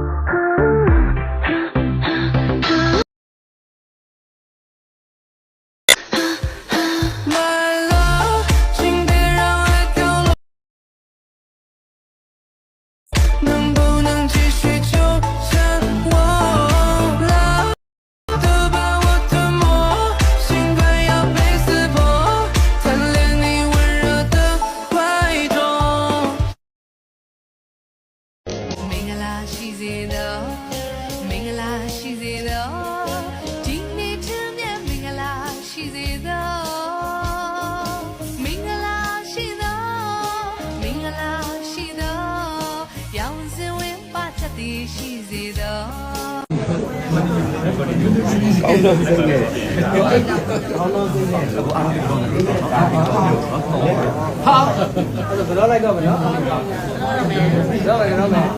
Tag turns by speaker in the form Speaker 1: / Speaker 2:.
Speaker 1: Thank you. ရှိစေသောမင်္ဂလာရှိစေသောဒီနေ့ထမ်းမြတ်မင်္ဂလာရှိစေသောမင်္ဂလာရှိသောမင်္ဂလာရှိသောရောင်စင်ဝင်ပါတတ်သည်ရှိစေသော
Speaker 2: ကောင်းတော့စိတ်နဲ့ကောင်းတော့စိတ်နဲ့အခုအားလုံးတော့ဟာအဲ့ဒါဘယ်တော့လိုက်တော့မလဲတော့မယ်တော့မယ်